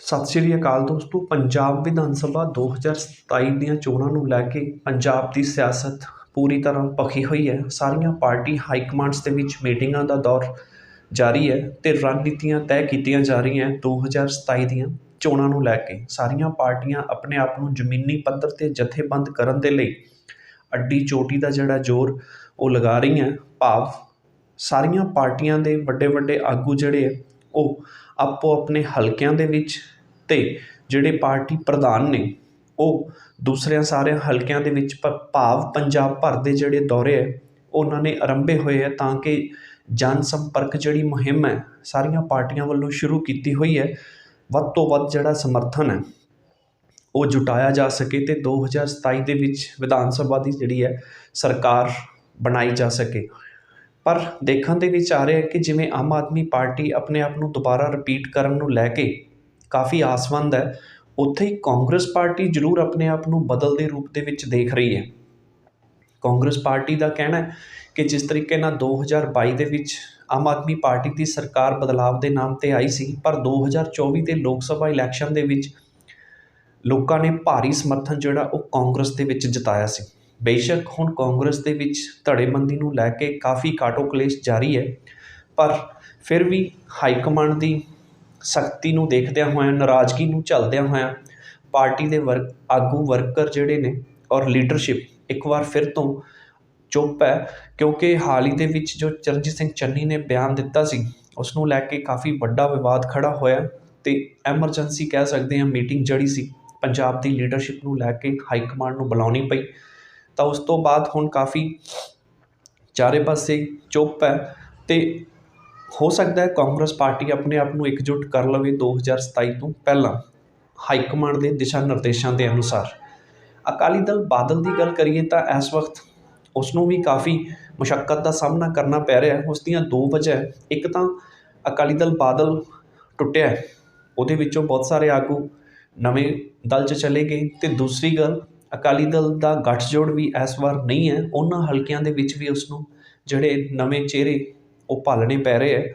ਸਤਿ ਸ਼੍ਰੀ ਅਕਾਲ ਦੋਸਤੋ, ਪੰਜਾਬ ਵਿਧਾਨ ਸਭਾ 2027 ਦੀਆਂ ਚੋਣਾਂ ਨੂੰ ਲੈ ਕੇ ਪੰਜਾਬ ਦੀ ਸਿਆਸਤ ਪੂਰੀ ਤਰ੍ਹਾਂ ਭਖੀ ਹੋਈ ਹੈ। ਸਾਰੀਆਂ ਪਾਰਟੀ ਹਾਈ ਕਮਾਂਡਸ ਦੇ ਵਿੱਚ ਮੀਟਿੰਗਾਂ ਦਾ ਦੌਰ ਜਾਰੀ ਹੈ ਤੇ ਰਣਨੀਤੀਆਂ ਤੈਅ ਕੀਤੀਆਂ ਜਾ ਰਹੀਆਂ 2027 ਦੀਆਂ ਚੋਣਾਂ ਨੂੰ ਲੈ ਕੇ। ਸਾਰੀਆਂ ਪਾਰਟੀਆਂ ਆਪਣੇ ਆਪ ਨੂੰ ਜ਼ਮੀਨੀ ਪੱਧਰ ਤੇ ਜਥੇਬੰਦ ਕਰਨ ਦੇ ਲਈ ਅੱਡੀ ਚੋਟੀ ਦਾ ਜਿਹੜਾ ਜ਼ੋਰ ਉਹ ਲਗਾ ਰਹੀਆਂ। ਭਾਵ ਸਾਰੀਆਂ ਪਾਰਟੀਆਂ ਦੇ ਵੱਡੇ ਵੱਡੇ ਆਗੂ ਜਿਹੜੇ ਆ ਉਹ ਆਪੋ ਆਪਣੇ ਹਲਕਿਆਂ ਦੇ ਵਿੱਚ ਤੇ ਜਿਹੜੇ ਪਾਰਟੀ ਪ੍ਰਧਾਨ ਨੇ, ਉਹ ਦੂਸਰਿਆਂ ਸਾਰਿਆਂ ਹਲਕਿਆਂ ਦੇ ਵਿੱਚ ਭਾਵ ਪੰਜਾਬ ਭਰ ਦੇ ਜਿਹੜੇ ਦੌਰੇ ਹੈ, ਉਹਨਾਂ ਨੇ ਆਰੰਭੇ ਹੋਏ ਹੈ ਤਾਂ ਕਿ ਜਨ ਸੰਪਰਕ ਜਿਹੜੀ ਮੁਹਿੰਮ ਹੈ, ਸਾਰੀਆਂ ਪਾਰਟੀਆਂ ਵੱਲੋਂ ਸ਼ੁਰੂ ਕੀਤੀ ਹੋਈ ਹੈ, ਵੱਧ ਤੋਂ ਵੱਧ ਜਿਹੜਾ ਸਮਰਥਨ ਹੈ, ਉਹ ਜੁਟਾਇਆ ਜਾ ਸਕੇ ਤੇ 2027 ਦੇ ਵਿੱਚ ਵਿਧਾਨ ਸਭਾ ਦੀ ਜਿਹੜੀ ਹੈ, ਸਰਕਾਰ ਬਣਾਈ ਜਾ ਸਕੇ। ਪਰ ਦੇਖਣ ਦੇ ਵਿੱਚ ਆ ਰਿਹਾ ਕਿ ਜਿਵੇਂ ਆਮ ਆਦਮੀ ਪਾਰਟੀ ਆਪਣੇ ਆਪ ਨੂੰ ਦੁਬਾਰਾ ਰਿਪੀਟ ਕਰਨ ਨੂੰ ਲੈ ਕੇ ਕਾਫੀ ਆਸਵੰਦ ਹੈ, ਉੱਥੇ ਹੀ ਕਾਂਗਰਸ ਪਾਰਟੀ ਜ਼ਰੂਰ ਆਪਣੇ ਆਪ ਨੂੰ ਬਦਲਦੇ ਰੂਪ ਦੇ ਵਿੱਚ ਦੇਖ ਰਹੀ ਹੈ। ਕਾਂਗਰਸ ਪਾਰਟੀ ਦਾ ਕਹਿਣਾ ਹੈ ਕਿ ਜਿਸ ਤਰੀਕੇ ਨਾਲ 2022 ਦੇ ਵਿੱਚ ਆਮ ਆਦਮੀ ਪਾਰਟੀ ਦੀ ਸਰਕਾਰ ਬਦਲਾਵ ਦੇ ਨਾਮ ਤੇ ਆਈ ਸੀ, ਪਰ 2024 ਦੇ ਲੋਕ ਸਭਾ ਇਲੈਕਸ਼ਨ ਦੇ ਵਿੱਚ ਲੋਕਾਂ ਨੇ ਭਾਰੀ ਸਮਰਥਨ ਜਿਹੜਾ ਉਹ ਕਾਂਗਰਸ ਦੇ ਵਿੱਚ ਜਤਾਇਆ ਸੀ। ਬੇਸ਼ੱਕ ਹੁਣ ਕਾਂਗਰਸ ਦੇ ਵਿੱਚ ਧੜੇਬੰਦੀ ਨੂੰ ਲੈ ਕੇ ਕਾਫੀ ਕਾਟੋ ਕਲੇਸ਼ ਜਾਰੀ ਹੈ, ਪਰ ਫਿਰ ਵੀ ਹਾਈ ਕਮਾਂਡ ਦੀ ਸਖਤੀ ਨੂੰ ਦੇਖਦਿਆਂ ਹੋਇਆਂ, ਨਾਰਾਜ਼ਗੀ ਨੂੰ ਝੱਲਦਿਆਂ ਹੋਇਆਂ ਪਾਰਟੀ ਦੇ ਵਰਕ ਆਗੂ ਵਰਕਰ ਜਿਹੜੇ ਨੇ ਔਰ ਲੀਡਰਸ਼ਿਪ ਇੱਕ ਵਾਰ ਫਿਰ ਤੋਂ ਚੁੱਪ ਹੈ, ਕਿਉਂਕਿ ਹਾਲ ਹੀ ਦੇ ਵਿੱਚ ਜੋ ਚਰਨਜੀਤ ਸਿੰਘ ਚੰਨੀ ਨੇ ਬਿਆਨ ਦਿੱਤਾ ਸੀ ਉਸ ਨੂੰ ਲੈ ਕੇ ਕਾਫੀ ਵੱਡਾ ਵਿਵਾਦ ਖੜਾ ਹੋਇਆ ਤੇ ਐਮਰਜੈਂਸੀ ਕਹਿ ਸਕਦੇ ਹਾਂ ਮੀਟਿੰਗ ਜਿਹੜੀ ਸੀ। ਪੰਜਾਬ ਦੀ ਲੀਡਰਸ਼ਿਪ ਨੂੰ ਲੈ ਕੇ ਹਾਈ ਕਮਾਂਡ ਨੂੰ ਬੁਲਾਉਣੀ ਪਈ। ਤਾਂ ਉਸ ਤੋਂ ਬਾਅਦ ਹੁਣ ਕਾਫੀ ਚਾਰੇ ਪਾਸੇ ਚੁੱਪ ਹੈ ਅਤੇ ਹੋ ਸਕਦਾ ਹੈ ਕਾਂਗਰਸ ਪਾਰਟੀ ਆਪਣੇ ਆਪ ਨੂੰ ਇਕਜੁੱਟ ਕਰ ਲਵੇ 2027 ਤੋਂ ਪਹਿਲਾਂ ਹਾਈ ਕਮਾਂਡ ਦੇ ਦਿਸ਼ਾ ਨਿਰਦੇਸ਼ਾਂ ਦੇ ਅਨੁਸਾਰ। ਅਕਾਲੀ ਦਲ ਬਾਦਲ ਦੀ ਗੱਲ ਕਰੀਏ ਤਾਂ ਇਸ ਵਕਤ ਉਸ ਨੂੰ ਵੀ ਕਾਫੀ ਮੁਸ਼ੱਕਤ ਦਾ ਸਾਹਮਣਾ ਕਰਨਾ ਪੈ ਰਿਹਾ ਉਸ ਦੀਆਂ ਦੋ ਵਜ੍ਹਾ ਇੱਕ ਤਾਂ ਅਕਾਲੀ ਦਲ ਬਾਦਲ ਟੁੱਟਿਆ ਉਹਦੇ ਵਿੱਚੋਂ ਬਹੁਤ ਸਾਰੇ ਆਗੂ ਨਵੇਂ ਦਲ 'ਚ ਚਲੇ ਗਏ ਤੇ ਦੂਸਰੀ ਗੱਲ ਅਕਾਲੀ ਦਲ ਦਾ ਗੱਠਜੋੜ ਵੀ ਇਸ ਵਾਰ ਨਹੀਂ ਹੈ। ਉਹਨਾਂ ਹਲਕਿਆਂ ਦੇ ਵਿੱਚ ਵੀ ਉਸ ਨੂੰ ਜਿਹੜੇ ਨਵੇਂ ਚਿਹਰੇ ਉਹ ਭਾਲਣੇ ਪੈ ਰਹੇ ਹੈ।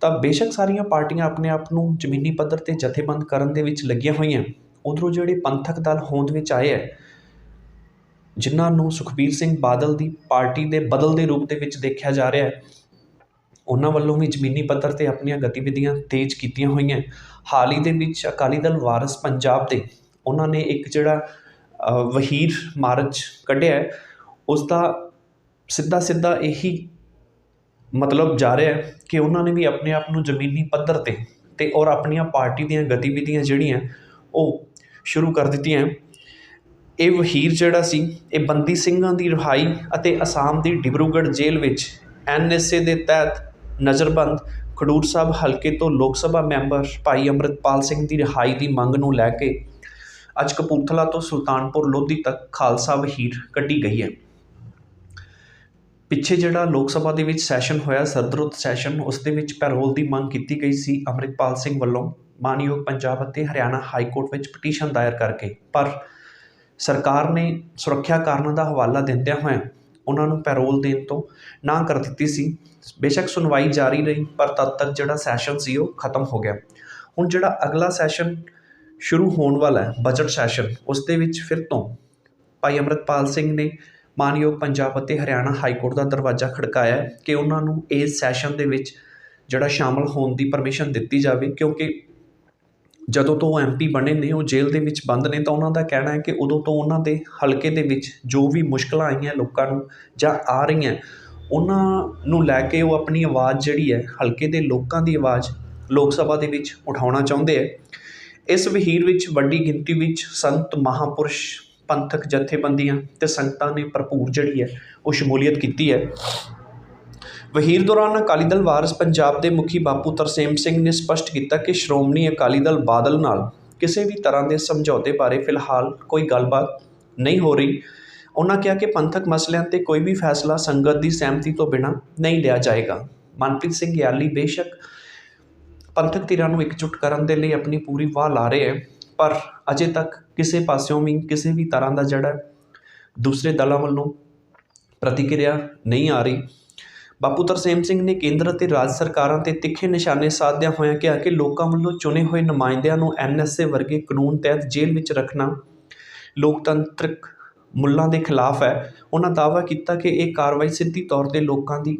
ਤਾਂ ਬੇਸ਼ੱਕ ਸਾਰੀਆਂ ਪਾਰਟੀਆਂ ਆਪਣੇ ਆਪ ਨੂੰ ਜ਼ਮੀਨੀ ਪੱਧਰ ਤੇ ਜਥੇਬੰਦ ਕਰਨ ਦੇ ਵਿੱਚ ਲੱਗੀਆਂ ਹੋਈਆਂ। ਉਧਰੋਂ ਜਿਹੜੇ ਪੰਥਕ ਦਲ ਹੋਂਦ ਵਿੱਚ ਆਏ ਹੈ, ਜਿਨ੍ਹਾਂ ਨੂੰ ਸੁਖਬੀਰ ਸਿੰਘ ਬਾਦਲ ਦੀ ਪਾਰਟੀ ਦੇ ਬਦਲ ਦੇ ਰੂਪ ਦੇ ਵਿੱਚ ਦੇਖਿਆ ਜਾ ਰਿਹਾ ਹੈ, ਉਹਨਾਂ ਵੱਲੋਂ ਵੀ ਜ਼ਮੀਨੀ ਪੱਧਰ ਤੇ ਆਪਣੀਆਂ ਗਤੀਵਿਧੀਆਂ ਤੇਜ਼ ਕੀਤੀਆਂ ਹੋਈਆਂ। ਹਾਲ ਹੀ ਦੇ ਵਿੱਚ ਅਕਾਲੀ ਦਲ ਵਾਰਸ ਪੰਜਾਬ ਦੇ, ਉਹਨਾਂ ਨੇ ਇੱਕ ਜਿਹੜਾ ਵਹੀਰ ਮਾਰਚ ਕੱਢਿਆ ਹੈ। ਉਸ ਦਾ ਸਿੱਧਾ ਸਿੱਧਾ ਇਹੀ ਮਤਲਬ ਜਾ ਰਿਹਾ ਕਿ ਉਹਨਾਂ ਨੇ ਵੀ ਆਪਣੇ ਆਪ ਨੂੰ ਜ਼ਮੀਨੀ ਪੱਧਰ ਤੇ ਅਤੇ ਔਰ ਆਪਣੀਆਂ ਪਾਰਟੀ ਦੀਆਂ ਗਤੀਵਿਧੀਆਂ ਜਿਹੜੀਆਂ ਉਹ ਸ਼ੁਰੂ ਕਰ ਦਿੱਤੀਆਂ ਇਹ ਵਹੀਰ ਜਿਹੜਾ ਸੀ, ਇਹ ਬੰਦੀ ਸਿੰਘਾਂ ਦੀ ਰਿਹਾਈ ਅਤੇ ਅਸਾਮ ਦੀ ਡਿਬਰੂਗੜ੍ਹ ਜੇਲ੍ਹ ਵਿੱਚ ਐਨਐਸਏ ਦੇ ਤਹਿਤ ਨਜ਼ਰਬੰਦ ਖਡੂਰ ਸਾਹਿਬ ਹਲਕੇ ਤੋਂ ਲੋਕ ਸਭਾ ਮੈਂਬਰ ਭਾਈ ਅੰਮ੍ਰਿਤਪਾਲ ਸਿੰਘ ਦੀ ਰਿਹਾਈ ਦੀ ਮੰਗ ਨੂੰ ਲੈ ਕੇ ਅੱਜ ਕਪੂਰਥਲਾ ਤੋਂ ਸੁਲਤਾਨਪੁਰ ਲੋਧੀ ਤੱਕ ਖਾਲਸਾ ਵਹੀਰ ਕੱਢੀ ਗਈ ਹੈ। ਪਿੱਛੇ ਜਿਹੜਾ ਲੋਕ ਸਭਾ ਦੇ ਵਿੱਚ ਸੈਸ਼ਨ ਹੋਇਆ, ਸਰਦਰੁੱਤ ਸੈਸ਼ਨ ਉਸ ਦੇ ਵਿੱਚ ਪੈਰੋਲ ਦੀ ਮੰਗ ਕੀਤੀ ਗਈ ਸੀ ਅੰਮ੍ਰਿਤਪਾਲ ਸਿੰਘ ਵੱਲੋਂ। ਮਾਨਯੋਗ ਪੰਜਾਬ ਅਤੇ ਹਰਿਆਣਾ ਹਾਈ ਕੋਰਟ ਵਿੱਚ ਪਟੀਸ਼ਨ ਦਾਇਰ ਕਰਕੇ। ਪਰ ਸਰਕਾਰ ਨੇ ਸੁਰੱਖਿਆ ਕਾਰਨਾਂ ਦਾ ਹਵਾਲਾ ਦਿੰਦਿਆਂ ਹੋਇਆਂ ਉਹਨਾਂ ਨੂੰ ਪੈਰੋਲ ਦੇਣ ਤੋਂ ਨਾ ਕਰ ਦਿੱਤੀ ਸੀ। ਬੇਸ਼ੱਕ ਸੁਣਵਾਈ ਜਾਰੀ ਰਹੀ, ਪਰ ਤਦ ਤੱਕ ਜਿਹੜਾ ਸੈਸ਼ਨ ਸੀ ਉਹ ਖਤਮ ਹੋ ਗਿਆ। ਹੁਣ ਜਿਹੜਾ ਅਗਲਾ ਸੈਸ਼ਨ ਸ਼ੁਰੂ ਹੋਣ ਵਾਲਾ ਬਜਟ ਸੈਸ਼ਨ। ਉਸ ਦੇ ਵਿੱਚ ਫਿਰ ਤੋਂ ਭਾਈ ਅੰਮ੍ਰਿਤਪਾਲ ਸਿੰਘ ਨੇ ਮਾਨਯੋਗ ਪੰਜਾਬ ਅਤੇ ਹਰਿਆਣਾ ਹਾਈ ਕੋਰਟ ਦਾ ਦਰਵਾਜ਼ਾ ਖੜਕਾਇਆ ਕਿ ਉਹਨਾਂ ਨੂੰ ਇਸ ਸੈਸ਼ਨ ਦੇ ਵਿੱਚ ਜਿਹੜਾ ਸ਼ਾਮਲ ਹੋਣ ਦੀ ਪਰਮਿਸ਼ਨ ਦਿੱਤੀ ਜਾਵੇ, ਕਿਉਂਕਿ ਜਦੋਂ ਤੋਂ ਉਹ ਐਮਪੀ ਬਣੇ ਨੇ, ਉਹ ਜੇਲ੍ਹ ਦੇ ਵਿੱਚ ਬੰਦ ਨੇ, ਤਾਂ ਉਹਨਾਂ ਦਾ ਕਹਿਣਾ ਹੈ ਕਿ ਉਦੋਂ ਤੋਂ ਉਹਨਾਂ ਦੇ ਹਲਕੇ ਦੇ ਵਿੱਚ ਜੋ ਵੀ ਮੁਸ਼ਕਲਾਂ ਆਈਆਂ ਲੋਕਾਂ ਨੂੰ ਜਾਂ ਆ ਰਹੀਆਂ, ਉਹਨਾਂ ਨੂੰ ਲੈ ਕੇ ਉਹ ਆਪਣੀ ਆਵਾਜ਼ ਜਿਹੜੀ ਹੈ, ਹਲਕੇ ਦੇ ਲੋਕਾਂ ਦੀ ਆਵਾਜ਼ ਲੋਕ ਸਭਾ ਦੇ ਵਿੱਚ ਉਠਾਉਣਾ ਚਾਹੁੰਦੇ ਹੈ। ਇਸ ਵਹੀਰ ਵਿੱਚ ਵੱਡੀ ਗਿਣਤੀ ਵਿੱਚ ਸੰਤ ਮਹਾਂਪੁਰਸ਼, ਪੰਥਕ ਜਥੇਬੰਦੀਆਂ ਤੇ ਸੰਗਤਾਂ ਨੇ ਭਰਪੂਰ ਜਿਹੜੀ ਹੈ, ਉਹ ਸ਼ਮੂਲੀਅਤ ਕੀਤੀ ਹੈ। ਵਹੀਰ ਦੌਰਾਨ ਅਕਾਲੀ ਦਲ ਵਾਰਸ ਪੰਜਾਬ ਦੇ ਮੁਖੀ ਬਾਪੂ ਤਰਸੇਮ ਸਿੰਘ ਨੇ ਸਪਸ਼ਟ ਕੀਤਾ ਕਿ ਸ਼੍ਰੋਮਣੀ ਅਕਾਲੀ ਦਲ ਬਾਦਲ ਨਾਲ ਕਿਸੇ ਵੀ ਤਰ੍ਹਾਂ ਦੇ ਸਮਝੌਤੇ ਬਾਰੇ ਫਿਲਹਾਲ ਕੋਈ ਗੱਲਬਾਤ ਨਹੀਂ ਹੋ ਰਹੀ। ਉਹਨਾਂ ਕਿਹਾ ਕਿ ਪੰਥਕ ਮਸਲਿਆਂ ਤੇ ਕੋਈ ਵੀ ਫੈਸਲਾ ਸੰਗਤ ਦੀ ਸਹਿਮਤੀ ਤੋਂ ਬਿਨਾਂ ਨਹੀਂ ਲਿਆ ਜਾਏਗਾ। ਮਨਪ੍ਰੀਤ ਸਿੰਘ ਯਾਲੀ ਬੇਸ਼ੱਕ ਪੰਥਕ ਧਿਰਾਂ ਨੂੰ ਇਕਜੁੱਟ ਕਰਨ ਦੇ ਲਈ ਆਪਣੀ ਪੂਰੀ ਵਾਹ ਲਾ ਰਹੇ ਹੈ, ਪਰ ਅਜੇ ਤੱਕ ਕਿਸੇ ਪਾਸਿਓਂ ਵੀ, ਕਿਸੇ ਵੀ ਤਰ੍ਹਾਂ ਦਾ ਜਿਹੜਾ ਦੂਸਰੇ ਦਲਾਂ ਵੱਲੋਂ ਪ੍ਰਤੀਕਿਰਿਆ ਨਹੀਂ ਆ ਰਹੀ। ਬਾਪੂ ਤਰਸੇਮ ਸਿੰਘ ਨੇ ਕੇਂਦਰ ਅਤੇ ਰਾਜ ਸਰਕਾਰਾਂ ਤੇ ਤਿੱਖੇ ਨਿਸ਼ਾਨੇ ਸਾਧਦਿਆਂ ਹੋਇਆਂ ਕਿਹਾ ਕਿ ਲੋਕਾਂ ਵੱਲੋਂ ਚੁਣੇ ਹੋਏ ਨੁਮਾਇੰਦਿਆਂ ਨੂੰ ਐਨਐਸਏ ਵਰਗੇ ਕਾਨੂੰਨ ਤਹਿਤ ਜੇਲ੍ਹ ਵਿੱਚ ਰੱਖਣਾ ਲੋਕਤੰਤਰਕ ਮੁੱਲਾਂ ਦੇ ਖਿਲਾਫ ਹੈ। ਉਹਨਾਂ ਦਾਅਵਾ ਕੀਤਾ ਕਿ ਇਹ ਕਾਰਵਾਈ ਸਿੱਧੀ ਤੌਰ ਤੇ ਲੋਕਾਂ ਦੀ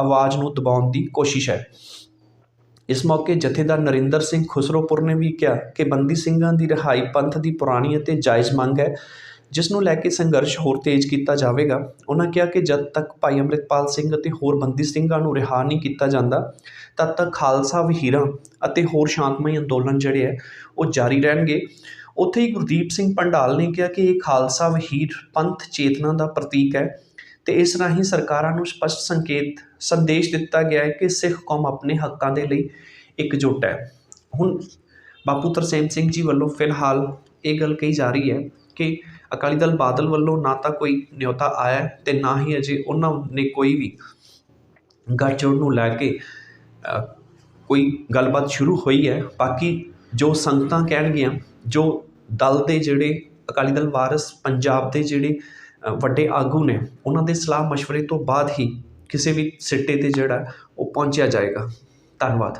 ਆਵਾਜ਼ ਨੂੰ ਦਬਾਉਣ ਦੀ ਕੋਸ਼ਿਸ਼ ਹੈ। ਇਸ ਮੌਕੇ ਜਥੇਦਾਰ ਨਰਿੰਦਰ ਸਿੰਘ ਖੁਸਰੋਪੁਰ ਨੇ ਵੀ ਕਿਹਾ ਕਿ ਬੰਦੀ ਸਿੰਘਾਂ ਦੀ ਰਿਹਾਈ ਪੰਥ ਦੀ ਪੁਰਾਣੀ ਅਤੇ ਜਾਇਜ਼ ਮੰਗ ਹੈ, ਜਿਸ ਨੂੰ ਲੈ ਕੇ ਸੰਘਰਸ਼ ਹੋਰ ਤੇਜ਼ ਕੀਤਾ ਜਾਵੇਗਾ। ਉਹਨਾਂ ਕਿਹਾ ਕਿ ਜਦ ਤੱਕ ਭਾਈ ਅੰਮ੍ਰਿਤਪਾਲ ਸਿੰਘ ਅਤੇ ਹੋਰ ਬੰਦੀ ਸਿੰਘਾਂ ਨੂੰ ਰਿਹਾ ਨਹੀਂ ਕੀਤਾ ਜਾਂਦਾ, ਤਦ ਤੱਕ ਖਾਲਸਾ ਵਹੀਰਾਂ ਅਤੇ ਹੋਰ ਸ਼ਾਂਤਮਈ ਅੰਦੋਲਨ ਜਿਹੜੇ ਹੈ, ਉਹ ਜਾਰੀ ਰਹਿਣਗੇ। ਉੱਥੇ ਹੀ ਗੁਰਦੀਪ ਸਿੰਘ ਪੰਡਾਲ ਨੇ ਕਿਹਾ ਕਿ ਇਹ ਖਾਲਸਾ ਵਹੀਰ ਪੰਥ ਚੇਤਨਾ ਦਾ ਪ੍ਰਤੀਕ ਹੈ। ਅਤੇ ਇਸ ਰਾਹੀਂ ਸਰਕਾਰਾਂ ਨੂੰ ਸਪਸ਼ਟ ਸੰਕੇਤ, ਸੰਦੇਸ਼ ਦਿੱਤਾ ਗਿਆ ਹੈ ਕਿ ਸਿੱਖ ਕੌਮ ਆਪਣੇ ਹੱਕਾਂ ਦੇ ਲਈ ਇਕਜੁੱਟ ਹੈ। ਹੁਣ ਬਾਪੂ ਤਰਸੇਮ ਸਿੰਘ ਜੀ ਵੱਲੋਂ ਫਿਲਹਾਲ ਇਹ ਗੱਲ ਕਹੀ ਜਾ ਰਹੀ ਹੈ ਕਿ ਅਕਾਲੀ ਦਲ ਬਾਦਲ ਵੱਲੋਂ ਨਾ ਤਾਂ ਕੋਈ ਨਿਯੋਤਾ ਆਇਆ ਹੈ ਤੇ ਨਾ ਹੀ ਅਜੇ ਉਹਨਾਂ ਨੇ ਕੋਈ ਵੀ ਗੱਠਜੋੜ ਨੂੰ ਲੈ ਕੇ ਕੋਈ ਗੱਲਬਾਤ ਸ਼ੁਰੂ ਹੋਈ ਹੈ। ਬਾਕੀ ਜੋ ਸੰਗਤਾਂ ਕਹਿਣਗੀਆਂ, ਜੋ ਦਲ ਦੇ ਜਿਹੜੇ ਅਕਾਲੀ ਦਲ ਵਾਰਸ, ਪੰਜਾਬ ਦੇ ਜਿਹੜੇ ਵੱਡੇ ਆਗੂ ਨੇ, ਉਹਨਾਂ ਦੇ ਸਲਾਹ ਮਸ਼ਵਰੇ ਤੋਂ ਬਾਅਦ ਹੀ ਕਿਸੇ ਵੀ ਸਿੱਟੇ ਤੇ ਜਿਹੜਾ ਉਹ ਪਹੁੰਚਿਆ ਜਾਏਗਾ। ਧੰਨਵਾਦ।